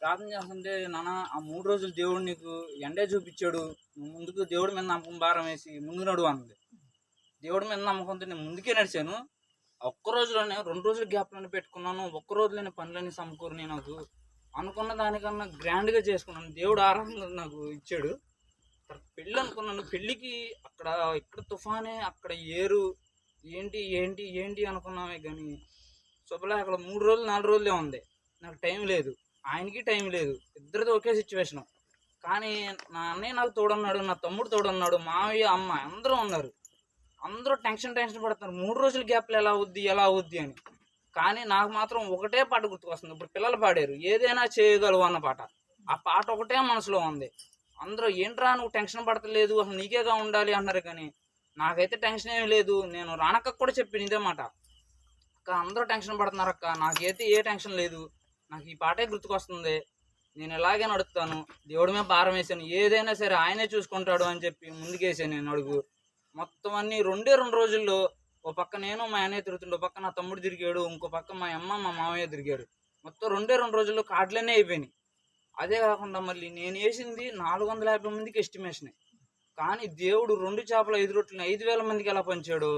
ప్రార్థన చేస్తుంటే నాన్న ఆ మూడు రోజులు దేవుడు నీకు ఎండే చూపించాడు. ముందుకు దేవుడి మీద నమ్మకం భారం వేసి ముందు నడువు అన్నది. దేవుడి మీద నమ్మకంతో నేను ముందుకే నడిచాను. ఒక్క రోజులోనే రెండు రోజులు గ్యాప్లను పెట్టుకున్నాను. ఒక్క రోజులోనే పనులన్నీ సమకూరినాయి నాకు. అనుకున్న దానికన్నా గ్రాండ్గా చేసుకున్నాను. దేవుడు ఆరాధన నాకు ఇచ్చాడు. పెళ్ళి అనుకున్నాను. పెళ్ళికి అక్కడ ఇక్కడ తుఫానే అక్కడ ఏరు. ఏంటి ఏంటి ఏంటి అనుకున్నామే కానీ శుభలే అక్కడ మూడు రోజులు నాలుగు రోజులే ఉంది. నాకు టైం లేదు. ఆయనకి టైం లేదు. ఇద్దరిది ఒకే సిచ్యువేషన్. కానీ నా అన్నయ్య నాకు తోడున్నాడు నా తమ్ముడు తోడున్నాడు మావయ్య అమ్మ అందరూ ఉన్నారు. అందరూ టెన్షన్ టెన్షన్ పడుతున్నారు. మూడు రోజుల గ్యాప్లు ఎలా అవుద్ది ఎలా అవుద్ది అని. కానీ నాకు మాత్రం ఒకటే పాట గుర్తుకొస్తుంది. ఇప్పుడు పిల్లలు పాడారు. ఏదైనా చేయగలవు అన్న పాట. ఆ పాట ఒకటే మనసులో ఉంది. అందరూ ఏంట్రా నువ్వు టెన్షన్ పడతలేదు అసలు నీకేగా ఉండాలి అన్నారు కానీ నాకైతే టెన్షన్ ఏమి లేదు. నేను రానక్క కూడా చెప్పింది ఇదే మాట. అక్క అందరూ టెన్షన్ పడుతున్నారు అక్క. నాకైతే ఏ టెన్షన్ లేదు. నాకు ఈ పాటే గుర్తుకొస్తుంది. నేను ఎలాగే నడుపుతాను దేవుడి మీద భారం వేసాను ఏదైనా సరే ఆయనే చూసుకుంటాడు అని చెప్పి ముందుకేసాను నేను అడుగు. మొత్తం అన్ని రెండే రెండు రోజుల్లో ఓ పక్క నేను మా అన్నయ్య తిరుగుతుండే ఓ పక్క నా తమ్ముడు తిరిగాడు ఇంకో పక్క మా అమ్మ మా మామయ్య తిరిగాడు మొత్తం రెండే రెండు రోజుల్లో కార్డులనే అయిపోయినాయి. అదే కాకుండా మళ్ళీ నేను వేసింది నాలుగు వందల యాభై మందికి ఎస్టిమేషన్ కానీ దేవుడు రెండు చేపల ఐదు రొట్టెలను ఐదు వేల మందికి ఎలా పంచాడు?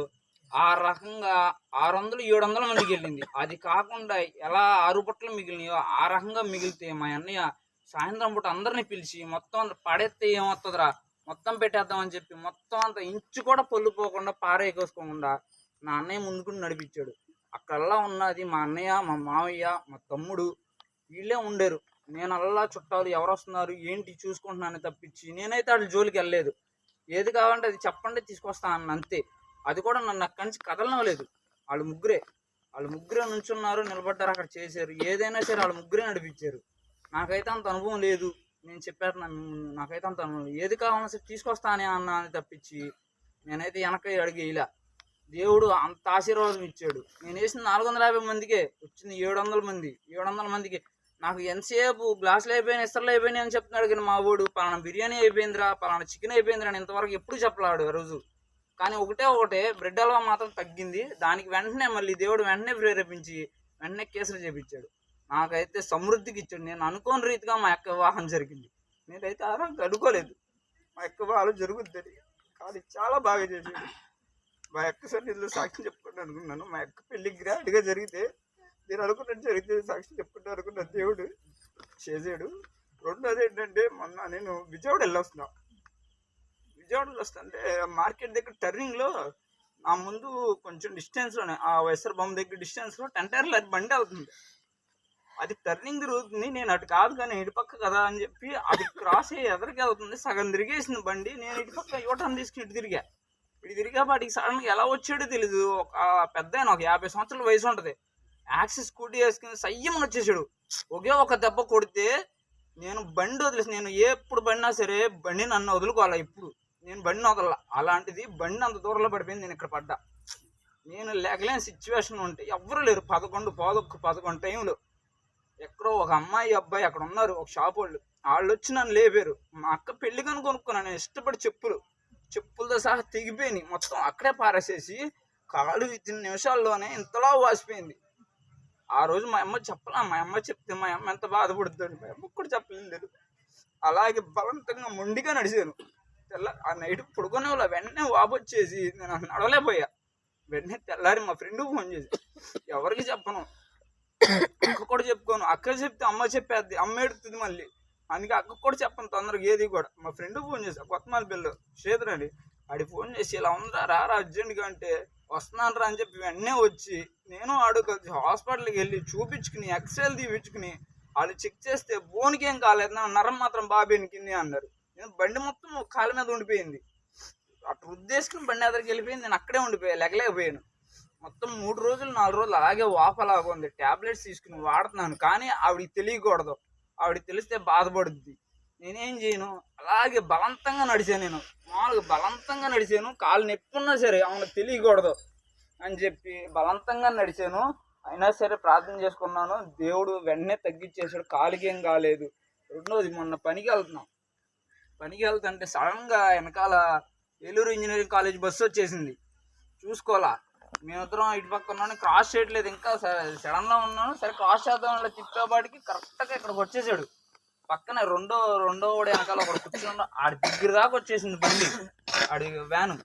ఆ రకంగా ఆరు వందలు ఏడు వందల మందికి వెళ్ళింది అది కాకుండా ఎలా ఆరు బుట్టలు మిగిలినాయో ఆ రకంగా మిగిలితే మా అన్నయ్య సాయంత్రం పూట అందరిని పిలిచి మొత్తం పడేస్తే ఏమవుతుందిరా మొత్తం పెట్టేద్దామని చెప్పి మొత్తం అంత ఇంచు కూడా పొల్లిపోకుండా పారేకోసుకోకుండా నా అన్నయ్య ముందుకు నడిపించాడు. అక్కడల్లా ఉన్నది మా అన్నయ్య మా మావయ్య మా తమ్ముడు వీళ్ళే ఉండేరు. నేను అల్లా చుట్టాలు ఎవరు వస్తున్నారు ఏంటి చూసుకుంటున్నాను తప్పించి నేనైతే వాళ్ళ జోలికి వెళ్ళలేదు ఏది కావాలంటే అది చెప్పండి తీసుకొస్తాను అంతే. అది కూడా నన్ను అక్కడి నుంచి కదలనవలేదు. వాళ్ళు ముగ్గురే. వాళ్ళు ముగ్గురే నుంచున్నారు నిలబడ్డారు అక్కడ చేశారు. ఏదైనా సరే వాళ్ళు ముగ్గురే నడిపించారు. నాకైతే అంత అనుభవం లేదు. నేను చెప్పారు నన్ను- నాకైతే అంత అనుభవం ఏది కావాలన్నా సరే తీసుకొస్తానే అన్న అని తప్పించి నేనైతే వెనక అడిగి ఇలా దేవుడు అంత ఆశీర్వాదం ఇచ్చాడు. నేను వేసిన నాలుగు వందల యాభై మందికే వచ్చింది ఏడు వందల మంది. ఏడు వందల మందికి. నాకు ఎంతసేపు గ్లాసులు అయిపోయినా ఇస్తర్లు అయిపోయినాయి అని చెప్తున్నాడు కానీ మా వాడు పలానా బిర్యానీ అయిపోయిందిరా పలానా చికెన్ అయిపోయిందిరా అని ఇంతవరకు ఎప్పుడు చెప్పలాడు ఆ రోజు. కానీ ఒకటే ఒకటే బ్రెడ్ హల్వా మాత్రం తగ్గింది. దానికి వెంటనే మళ్ళీ దేవుడు వెంటనే ప్రేరేపించి వెంటనే కేసులు చేపించాడు. నాకైతే సమృద్ధికి ఇచ్చాడు. నేను అనుకోని రీతిగా మా యొక్క వివాహం జరిగింది. నేనైతే అలా అనుకోలేదు. మా యొక్క వివాహాలు జరుగుద్దని కానీ చాలా బాగా చేశాడు మా యొక్క సన్నిధిలో సాక్ష్యం చెప్పుకుంటూ అనుకున్నాను. మా యొక్క పెళ్ళి గ్రాండ్గా జరిగితే నేను అనుకున్నట్టు జరిగితే సాక్ష్యం చెప్పుకుంటూ అనుకున్న దేవుడు చేసాడు. రెండోది ఏంటంటే మొన్న నేను విజయవాడ వెళ్ళొస్తున్నాను విజయవాడలో వస్తుంటే మార్కెట్ దగ్గర టర్నింగ్లో నా ముందు కొంచెం డిస్టెన్స్లోనే ఆ వైఎస్ఆర్ బొమ్మ దగ్గర డిస్టెన్స్లో టెంటర్లు అది బండి అవుతుంది. అది టర్నింగ్ తిరుగుతుంది నేను అటు కాదు కానీ ఇటు పక్క కదా అని చెప్పి అది క్రాస్ అయ్యి ఎదరికి వెళ్తుంది సగం తిరిగేసింది బండి నేను ఇటుపక్క యూటర్న్ తీసుకు తీసుకుని ఇటు తిరిగా. ఇటు తిరిగా వాటికి సడన్గా ఎలా వచ్చాడో తెలీదు ఒక పెద్ద ఒక యాభై సంవత్సరాల వయసు ఉంటుంది. యాక్సిస్ స్కూటీ వేసుకుని సయ్యమని వచ్చేసాడు. ఒకే ఒక దెబ్బ కొడితే నేను బండి వదిలేసి నేను ఎప్పుడు బండినా సరే బండి నన్ను వదులుకోవాలా ఇప్పుడు. నేను బండి వదల అలాంటిది బండి అంత దూరంలో పడిపోయింది నేను ఇక్కడ పడ్డా. నేను లేకలేని సిచ్యువేషన్ ఉంటే ఎవ్వరు లేరు. పదకొండు పదొక్క పదకొండు టైంలో ఎక్కడో ఒక అమ్మాయి అబ్బాయి అక్కడ ఉన్నారు ఒక షాప్ వాళ్ళు. వాళ్ళు వచ్చి నన్ను లేపారు. మా అక్క పెళ్ళి కను కొనుక్కున్నాను నేను ఇష్టపడి చెప్పులు చెప్పులతో సహా తెగిపోయినాయి. మొత్తం అక్కడే పారేసేసి కాలు ఇన్ని నిమిషాల్లోనే ఇంతలా వాసిపోయింది. ఆ రోజు మా అమ్మ చెప్పలా మా అమ్మ చెప్తే మా అమ్మ ఎంత బాధపడుతుంది మా అమ్మ కూడా చెప్పలేదు అలాగే బలవంతంగా మొండిగా నడిచాను. తెల్ల ఆ నైట్ పడుకునే వాళ్ళ వెంటనే వాపొచ్చేసి నేను నడవలేకపోయా. వెంటనే తెల్లారి మా ఫ్రెండ్ ఫోన్ చేసి ఎవరికి చెప్పను. అక్క కూడా చెప్పుకోను. అక్క చెప్తే అమ్మ చెప్పేది అమ్మ ఎడుతుంది మళ్ళీ. అందుకే అక్క కూడా చెప్పను తొందరగా ఏది కూడా. మా ఫ్రెండ్ ఫోన్ చేశా. కొత్తమాల పిల్లలు శ్రీధర్ ఆడి ఫోన్ చేసి ఇలా ఉందా రారా అర్జెంట్గా అంటే వస్తున్నాను రా అని చెప్పి వెంటనే వచ్చి నేను ఆడు కలిసి హాస్పిటల్కి వెళ్ళి చూపించుకుని ఎక్స్రేలు తీపించుకుని వాళ్ళు చెక్ చేస్తే బోన్కి ఏం కాలేదు. నా నరం మాత్రం బాబేని కింది అన్నారు. బండి మొత్తం కాళ్ళ మీద ఉండిపోయింది. అటు రుద్దేసుకుని బండి ఎదరికి వెళ్ళిపోయింది. నేను అక్కడే ఉండిపోయా లెగలేకపోయాను. మొత్తం మూడు రోజులు నాలుగు రోజులు అలాగే వాపలాగా ఉంది. ట్యాబ్లెట్స్ తీసుకుని వాడుతున్నాను. కానీ ఆవిడకి తెలియకూడదు. ఆవిడకి తెలిస్తే బాధపడుద్ది. నేనేం చేయను? అలాగే బలవంతంగా నడిచాను నేను. మామూలుగా బలవంతంగా నడిచాను. కాలు నెప్పున్నా సరే ఆమెకు తెలియకూడదు అని చెప్పి బలవంతంగా నడిచాను. అయినా సరే ప్రార్థన చేసుకున్నాను. దేవుడు వెంటనే తగ్గించేసాడు కాలుకేం కాలేదు. రెండోది మొన్న పనికి వెళ్తున్నాం. పనికి వెళ్తుంటే సడన్గా వెనకాల ఏలూరు ఇంజనీరింగ్ కాలేజ్ బస్సు వచ్చేసింది. చూసుకోవాలా? మేమిద్దరం ఇటు పక్క ఉన్నాను క్రాస్ చేయట్లేదు. ఇంకా సడన్గా ఉన్నాను సరే క్రాస్ చేద్దాం తిప్పేపాటికి కరెక్ట్గా ఇక్కడికి వచ్చేసాడు. పక్కన రెండో రెండో వాడు వెనకాల ఒకడు కూర్చున్నాడు ఆడి దగ్గర దాకా వచ్చేసింది బండి ఆడి వ్యాను.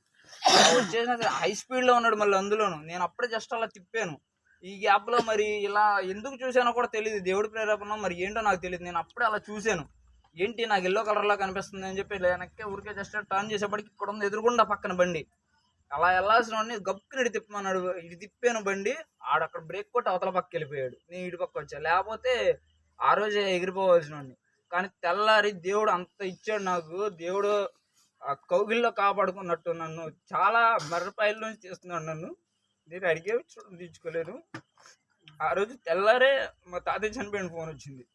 వచ్చేసిన హై స్పీడ్లో ఉన్నాడు మళ్ళీ అందులోను. నేను అప్పుడే జస్ట్ అలా తిప్పాను. ఈ గ్యాప్లో మరి ఇలా ఎందుకు చూసానో కూడా తెలియదు దేవుడి ప్రేరేపణ మరి ఏంటో నాకు తెలియదు నేను అప్పుడే అలా చూశాను. ఏంటి నాకు ఎల్లో కలర్లో కనిపిస్తుంది అని చెప్పి వెనక్కే వెనక్కి ఊరికే జస్ట్ టర్న్ చేసేప్పటికి ఇక్కడ ఉంది ఎదురుగుండా పక్కన బండి. అలా వెళ్ళాల్సిన వాడిని గప్పుకుని ఇటు తిప్పమన్నాడు ఇటు తిప్పాను బండి ఆడ అక్కడ బ్రేక్ కొట్టి అవతల పక్క వెళ్ళిపోయాడు. నేను ఇటు పక్క వచ్చా. లేకపోతే ఆ రోజే ఎగిరిపోవాల్సిన వాడిని కానీ తెల్లారి దేవుడు అంత ఇచ్చాడు నాకు. దేవుడు ఆ కౌగిల్లో కాపాడుకున్నట్టు నన్ను చాలా మర్రపాయల నుంచి చేస్తున్నాడు నన్ను. నేను అడిగే చూడండి తీర్చుకోలేను. ఆ రోజు తెల్లారే మా తాతయ్య చనిపోయిన ఫోన్ వచ్చింది.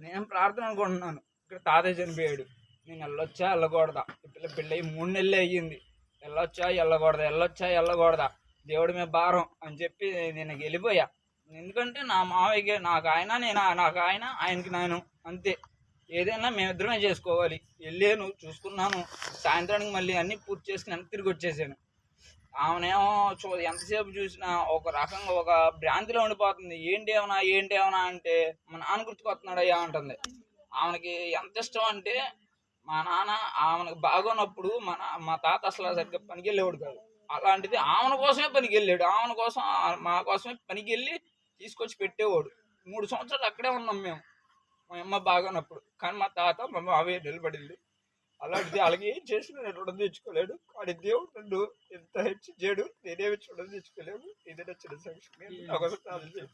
నేను ప్రార్థన అనుకుంటున్నాను. ఇక్కడ తాతయ్య చనిపోయాడు. నేను వెళ్ళొచ్చా వెళ్ళకూడదా? పిల్ల పెళ్ళి అయ్యి మూడు నెలలు అయ్యింది. వెళ్ళొచ్చా వెళ్ళకూడదా? వెళ్ళొచ్చా వెళ్ళకూడదా? దేవుడి మీద భారం అని చెప్పి నేను వెళ్ళిపోయా. ఎందుకంటే నా మావయ్యకి నాకు ఆయన నేను నాకు ఆయన ఆయనకి నేను అంతే. ఏదైనా మేమిద్దరమే చేసుకోవాలి. వెళ్ళాను చూసుకున్నాను. సాయంత్రానికి మళ్ళీ అన్నీ పూర్తి చేసుకుని వెనక్కి తిరిగి వచ్చేసాను. ఆమెనేమో చూ ఎంతసేపు చూసినా ఒక రకంగా ఒక భ్రాంతిలో ఉండిపోతుంది. ఏంటి ఏమన్నా ఏంటి ఏమన్నా అంటే మా నాన్న గుర్తుకొస్తున్నాడు అయ్యా అంటుంది. ఆమెకి ఎంత ఇష్టం అంటే మా నాన్న ఆమెకు బాగున్నప్పుడు మా మా తాత అసలు సరిగ్గా పనికి వెళ్ళేవాడు కాదు. అలాంటిది ఆమెను కోసమే పనికి వెళ్ళాడు ఆమెన కోసం మా కోసమే పనికి వెళ్ళి తీసుకొచ్చి పెట్టేవాడు. మూడు సంవత్సరాలు అక్కడే ఉన్నాం మేము. మా అమ్మ బాగున్నప్పుడు కానీ మా తాత మా మావయ్య నిలబడింది. అలాంటిది అలాగే ఏం చేసినా నేను రుణం తెచ్చుకోలేడు కానీ దేవుడు నన్ను ఎంత హెచ్చించాడు నేనేమి రుణం తెచ్చుకోలేము ఇదే చిన్న సంక్షేమం